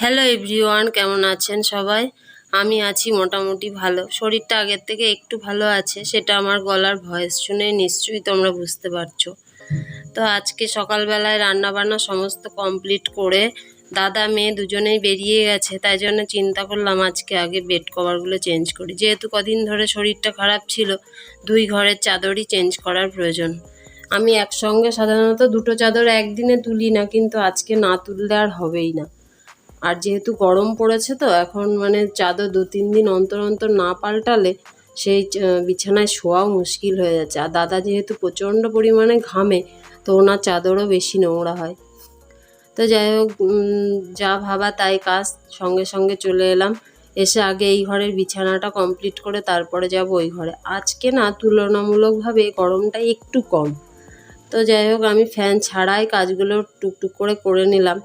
Hello everyone কেমন আছেন সবাই? আমি আছি মোটামুটি ভালো। শরীরটা আগের থেকে একটু ভালো আছে, সেটা আমার গলার ভয়েস শুনে নিশ্চয়ই তোমরা বুঝতে পারছ। তো আজকে সকালবেলায় রান্নাবান্না সমস্ত কমপ্লিট করে দাদা, মেয়ে দুজনেই বেরিয়ে গেছে, তাই জন্য চিন্তা করলাম আজকে আগে বেড কভারগুলো চেঞ্জ করি। যেহেতু কদিন ধরে শরীরটা খারাপ ছিল, দুই ঘরের চাদরই চেঞ্জ করার প্রয়োজন। আমি একসঙ্গে সাধারণত দুটো চাদর একদিনে তুলি না, কিন্তু আজকে না তুললে আর হবেই না। আর যেহেতু গরম পড়েছে তো এখন মানে চাদর দু তিন দিন অন্তর অন্তর না পাল্টালে সেই বিছানায় শোয়াও মুশকিল হয়ে যাচ্ছে। আর দাদা যেহেতু প্রচণ্ড পরিমাণে ঘামে, তো ওনার চাদরও বেশি নোংরা হয়। তো যাই হোক যা ভাবা তাই কাজ। সঙ্গে সঙ্গে চলে এলাম। এসে আগে এই ঘরের বিছানাটা কমপ্লিট করে তারপরে যাব ওই ঘরে। আজকে না তুলনামূলকভাবে গরমটা একটু কম। তো যাই হোক, আমি ফ্যান ছাড়াই কাজগুলো টুকটুক করে করে নিলাম।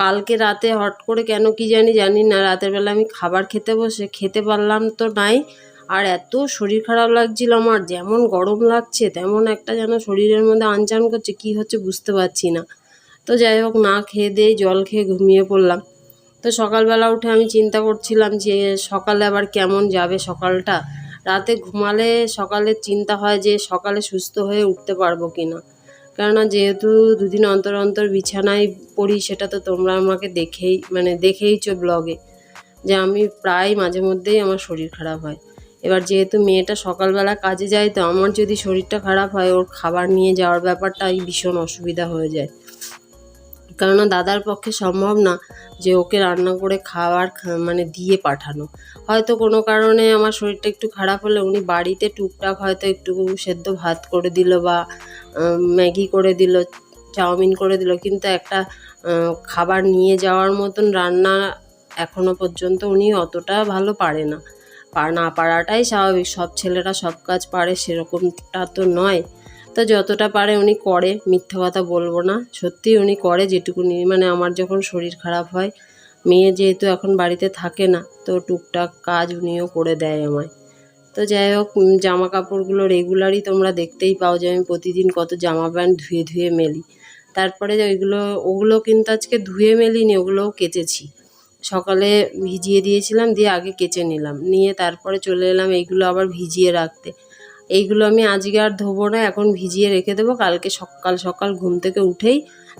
কালকে রাতে হট করে কেন কি জানি জানি না। রাতের বেলা আমি খাবার খেতে বসে, খেতে পারলাম তো নাই। আর এত শরীর খারাপ লাগছিল আমার, যেমন গরম লাগছে, তেমন একটা যেন শরীরের মধ্যে আনচান করছে, কি হচ্ছে বুঝতে পারছি না। তো যাই হোক, না খেয়ে দিয়ে জল খেয়ে ঘুমিয়ে পড়লাম। তো সকালবেলা উঠে আমি চিন্তা করছিলাম যে, সকালে আবার কেমন যাবে সকালটা? রাতে ঘুমালে সকালে চিন্তা হয় যে, সকালে সুস্থ হয়ে উঠতে পারব কি না কেননা যেহেতু দুদিন অন্তর অন্তর বিছানায় পড়ি, সেটা তো তোমরা আমাকে দেখেই মানে দেখেইছো ব্লগে যে আমি প্রায় মাঝে মধ্যেই আমার শরীর খারাপ হয়। এবার যেহেতু মেয়েটা সকালবেলা কাজে যায়, তো আমার যদি শরীরটা খারাপ হয়, ওর খাবার নিয়ে যাওয়ার ব্যাপারটাই ভীষণ অসুবিধা হয়ে যায়। কেননা দাদার পক্ষে সম্ভব না যে ওকে রান্না করে খাবার মানে দিয়ে পাঠানো। হয়তো কোনো কারণে আমার শরীরটা একটু খারাপ হলে উনি বাড়িতে টুকটাক হয়তো একটু সেদ্ধ ভাত করে দিল বা ম্যাগি করে দিল, চাউমিন করে দিল। কিন্তু একটা খাবার নিয়ে যাওয়ার মতন রান্না এখনও পর্যন্ত উনি অতটা ভালো পারে না। না পারাটাই স্বাভাবিক। সব ছেলেরা সব কাজ পারে সেরকমটা তো নয়। তো যতটা পারে উনি করে, মিথ্যা কথা বলব না। সত্যি উনি করে যেটুকুনি মানে আমার যখন শরীর খারাপ হয়, মেয়ে যেহেতু এখন বাড়িতে থাকে না, তো টুকটাক কাজ উনিও করে দেয় আমায়। তো যাই হোক জামা কাপড়গুলো রেগুলারই তোমরা দেখতেই পাও যে আমি প্রতিদিন কত জামা প্যান্ট ধুয়ে ধুয়ে মেলি। তারপরে ওইগুলো, ওগুলো কিন্তু আজকে ধুয়ে মেলিনি, ওগুলোও কেচেছি। সকালে ভিজিয়ে দিয়েছিলাম, দিয়ে আগে কেচে নিলাম। নিয়ে তারপরে চলে এলাম এইগুলো আবার ভিজিয়ে রাখতে। এইগুলো আমি আজকে আর ধোবো না, এখন ভিজিয়ে রেখে দেবো, কালকে সকাল সকাল ঘুম থেকে উঠেই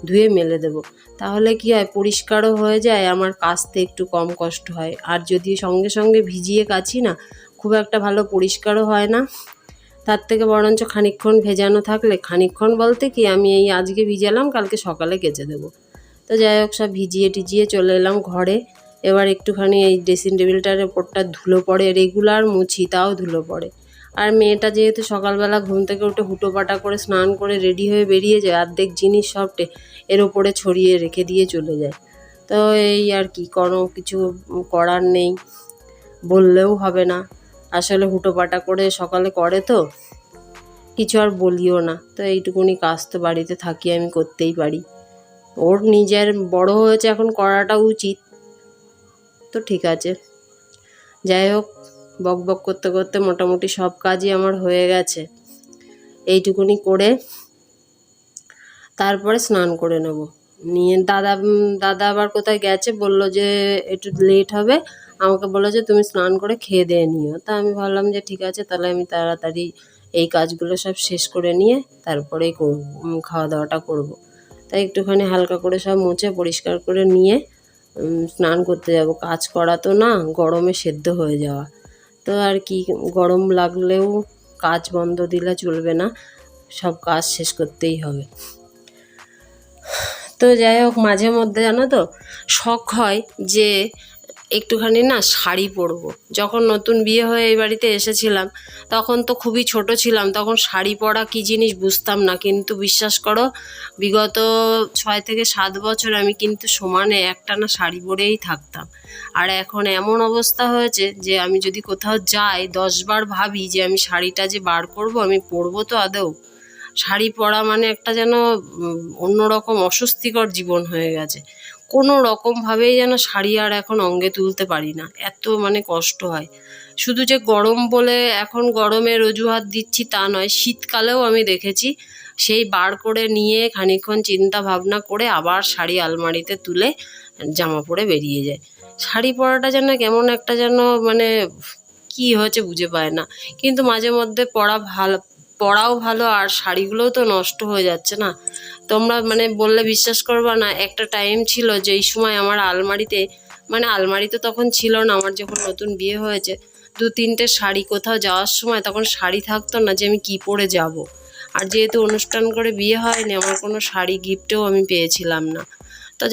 ধুয়ে মেলে দেবো। তাহলে কি হয়, পরিষ্কারও হয়ে যায়, আমার কাচতে একটু কম কষ্ট হয়। আর যদি সঙ্গে সঙ্গে ভিজিয়ে কাচি না, খুব একটা ভালো পরিষ্কারও হয় না। তার থেকে বরঞ্চ খানিকক্ষণ ভেজানো থাকলে, খানিকক্ষণ বলতে কি, আমি এই আজকে ভিজালাম, কালকে সকালে কেচে দেবো। তো যাই হোক, সব ভিজিয়ে টিজিয়ে চলে এলাম ঘরে। এবার একটুখানি এই ড্রেসিং টেবিলটার ওপরটা ধুলো পড়ে রেগুলার মুছি, তাও ধুলো পড়ে। আর মেয়েটা যেহেতু সকালবেলা ঘুম থেকে উঠে হুটোপাটা করে স্নান করে রেডি হয়ে বেরিয়ে যায়, অর্ধেক জিনিস সব টে- এর ওপরে ছড়িয়ে রেখে দিয়ে চলে যায়। তো এই আর কি কোনো কিছু করার নেই, বললেও হবে না। আসলে হুটোপাটা করে সকালে করে তো, কিছু আর বলিও না। তো এইটুকুনি কাজ তো বাড়িতে থাকি, আমি করতেই পারি। ওর নিজের বড় হয়েছে, এখন করাটা উচিত। তো ঠিক আছে। যাই হোক বক বক করতে করতে মোটামুটি সব কাজই আমার হয়ে গেছে। এইটুকুনি করে তারপরে স্নান করে নেব। নিয়ে দাদা দাদা আবার কোথায় গেছে বলল যে একটু লেট হবে। আমাকে বলল যে তুমি স্নান করে খেয়ে দিয়ে নিও। তা আমি ভাবলাম যে ঠিক আছে, তাহলে আমি তাড়াতাড়ি এই কাজগুলো সব শেষ করে নিয়ে তারপরেই খাওয়া দাওয়াটা করব। তাই একটুখানি হালকা করে সব মুছে পরিষ্কার করে নিয়ে স্নান করতে যাব। কাজ করা তো না, গরমে সেদ্ধ হয়ে যাওয়া। তো আর কি, গরম লাগলেও কাজ বন্ধ দিলে চলবে না, সব কাজ শেষ করতেই হবে। তো যাই হোক, মাঝে মধ্যে জানো তো, শখ হয় যে একটুখানি না শাড়ি পরবো। যখন নতুন বিয়ে হয়ে এই বাড়িতে এসেছিলাম, তখন তো খুবই ছোট ছিলাম, তখন শাড়ি পরা কী জিনিস বুঝতাম না। কিন্তু বিশ্বাস করো, বিগত ছয় থেকে সাত বছর আমি কিন্তু সমানে একটানা শাড়ি পরেই থাকতাম। আর এখন এমন অবস্থা হয়েছে যে আমি যদি কোথাও যাই, দশবার ভাবি যে আমি শাড়িটা যে বার করব, আমি পরবো তো আদৌ। শাড়ি পরা মানে একটা যেন অন্যরকম অস্বস্তিকর জীবন হয়ে গেছে। কোনো রকমভাবেই যেন শাড়ি আর এখন অঙ্গে তুলতে পারি না। এত মানে কষ্ট হয়। শুধু যে গরম বলে এখন গরমের অজুহাত দিচ্ছি তা নয়, শীতকালেও আমি দেখেছি সেই বার করে নিয়ে খানিকক্ষণ চিন্তা ভাবনা করে আবার শাড়ি আলমারিতে তুলে জামা পরে বেরিয়ে যায়। শাড়ি পরাটা যেন কেমন একটা যেন মানে কি হয়েছে বুঝে পায় না। কিন্তু মাঝে মধ্যে পরা ভালো পরাও ভালো আর শাড়িগুলোও তো নষ্ট হয়ে যাচ্ছে না তোমরা মানে বললে বিশ্বাস করবা না, একটা টাইম ছিল যে এই সময় আমার আলমারিতে মানে আলমারি তো তখন ছিল না, আমার যখন নতুন বিয়ে হয়েছে, দু তিনটে শাড়ি কোথাও যাওয়ার সময় তখন শাড়ি থাকতো না যে আমি কি পরে যাব। আর যেহেতু অনুষ্ঠান করে বিয়ে হয়নি, আমার কোনো শাড়ি গিফটেও আমি পেয়েছিলাম না তো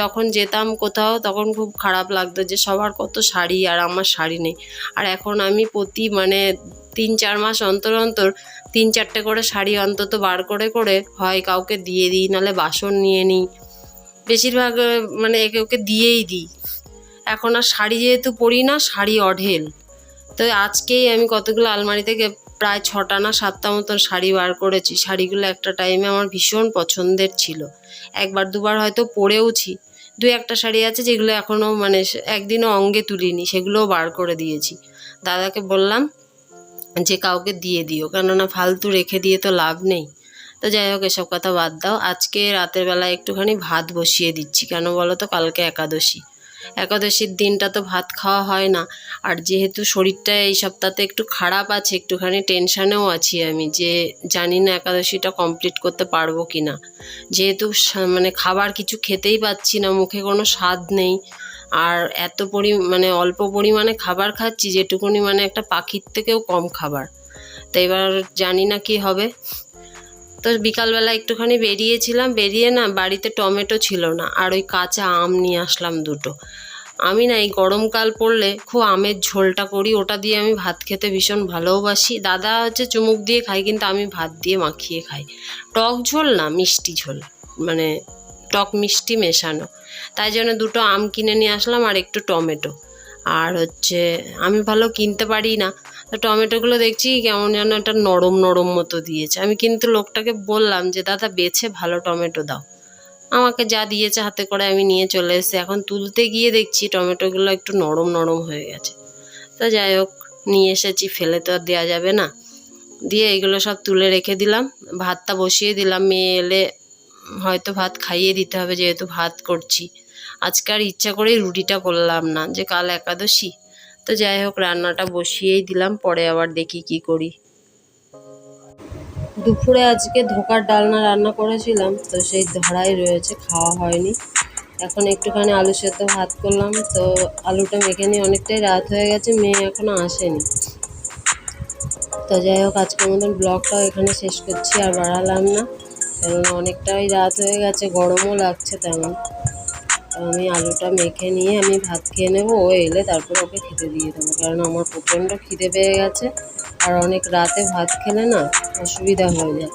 যখন যেতাম কোথাও তখন খুব খারাপ লাগতো যে সবার কত শাড়ি আর আমার শাড়ি নেই। আর এখন আমি প্রতি মানে তিন চার মাস অন্তর অন্তর তিন চারটে করে শাড়ি অন্তত বার করে করে হয় কাউকে দিয়ে দিই, নাহলে বাসন নিয়ে নিই। বেশিরভাগ মানে একে ওকে দিয়েই দিই। এখন আর শাড়ি যেহেতু পরি না, শাড়ি অঢেল। তো আজকেই আমি কতগুলো আলমারি থেকে প্রায় ছটা না সাতটা মতন শাড়ি বার করেছি। শাড়িগুলো একটা টাইমে আমার ভীষণ পছন্দের ছিল। একবার দুবার হয়তো পরেওছি। দু একটা শাড়ি আছে যেগুলো এখনও মানে একদিনও অঙ্গে তুলিনি, সেগুলোও বার করে দিয়েছি। দাদাকে বললাম যে কাউকে দিয়ে দিও, কেননা ফালতু রেখে দিয়ে তো লাভ নেই। তো যাই হোক, এসব কথা বাদ দাও। আজকে রাতের বেলা একটুখানি ভাত বসিয়ে দিচ্ছি। কেন বলো তো? কালকে একাদশী। একাদশীর দিনটা তো ভাত খাওয়া হয় না। আর যেহেতু শরীরটা এই সপ্তাহতে একটু খারাপ আছে, একটুখানি টেনশানেও আছি আমি যে জানি না একাদশীটা কমপ্লিট করতে পারব কি না যেহেতু মানে খাবার কিছু খেতেই পাচ্ছি না, মুখে কোনো স্বাদ নেই। আর এত পরি মানে অল্প পরিমাণে খাবার খাচ্ছি, যেটুকুনি মানে একটা পাখির থেকেও কম খাবার। তো এবার জানি না কি হবে। তো বিকালবেলা একটুখানি বেরিয়েছিলাম, বেরিয়ে না বাড়িতে টমেটো ছিল না, আর ওই কাঁচা আম নিয়ে আসলাম দুটো। আমি না এই গরমকাল পড়লে খুব আমের ঝোলটা করি, ওটা দিয়ে আমি ভাত খেতে ভীষণ ভালোবাসি। দাদা হচ্ছে চুমুক দিয়ে খাই কিন্তু আমি ভাত দিয়ে মাখিয়ে খাই। টক ঝোল না, মিষ্টি ঝোল মানে টক মিষ্টি মেশানো। তাই জন্য দুটো আম কিনে নিয়ে আসলাম আর একটু টমেটো। আর হচ্ছে, আমি ভালো কিনতে পারি না। টমেটোগুলো দেখছি কেমন যেন একটা নরম নরম মতো দিয়েছে। আমি কিন্তু লোকটাকে বললাম যে, দাদা, বেছে ভালো টমেটো দাও। আমাকে যা দিয়েছে হাতে করে আমি নিয়ে চলে এসেছি। এখন তুলতে গিয়ে দেখছি টমেটোগুলো একটু নরম নরম হয়ে গেছে। তো যাই হোক, নিয়ে এসেছি। ফেলে তো আর দেওয়া যাবে না। দিয়ে এগুলো সব তুলে রেখে দিলাম। ভাতটা বসিয়ে দিলাম। মেয়ে এলে হয়তো ভাত খাইয়ে দিতে হবে, যেহেতু ভাত করছি। আজকে আর ইচ্ছা করেই রুটিটা করলাম না। যে কাল একাদশী তো যাই হোক, রান্নাটা বসিয়েই দিলাম, পরে আবার দেখি কি করি। দুপুরে আজকে ধোকার ডালনা রান্না করেছিলাম, তো সেই ধরাই রয়েছে, খাওয়া হয়নি। এখন একটুখানি আলু সেদ্ধ ভাত করলাম, তো আলুটা মেখে নিয়ে অনেকটাই রাত হয়ে গেছে, মেয়ে এখনও আসেনি। তো যাই হোক, আজকের মতন ব্লগটাও এখানে শেষ করছি, আর বাড়ালাম না, কেননা অনেকটাই রাত হয়ে গেছে, গরমও লাগছে তেমন। আমি আলুটা মেখে নিয়ে আমি ভাত খেয়ে নেব, ও এলে তারপর ওকে খেতে দিয়ে দেবো। কারণ আমার প্রচণ্ড খিদে পেয়ে গেছে, আর অনেক রাতে ভাত খেলে না অসুবিধা হয়ে যায়।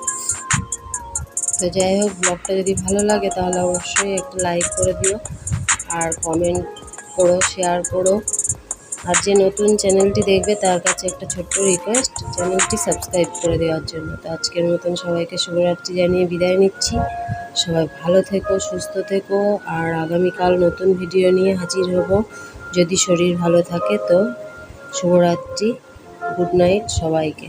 তো যাই হোক, ব্লগটা যদি ভালো লাগে তাহলে অবশ্যই একটু লাইক করে দিও, আর কমেন্ট করো শেয়ার করো। আর যে নতুন চ্যানেলটি দেখবে তার কাছে একটা ছোট্ট রিকোয়েস্ট চ্যানেলটি সাবস্ক্রাইব করে দেওয়ার জন্য। তো আজকের মতন সবাইকে শুভরাত্রি জানিয়ে বিদায় নিচ্ছি। সবাই ভালো থেকো, সুস্থ থেকো, আর আগামীকাল নতুন ভিডিও নিয়ে হাজির হব। যদি শরীর ভালো থাকে তো শুভরাত্রি গুড নাইট সবাইকে।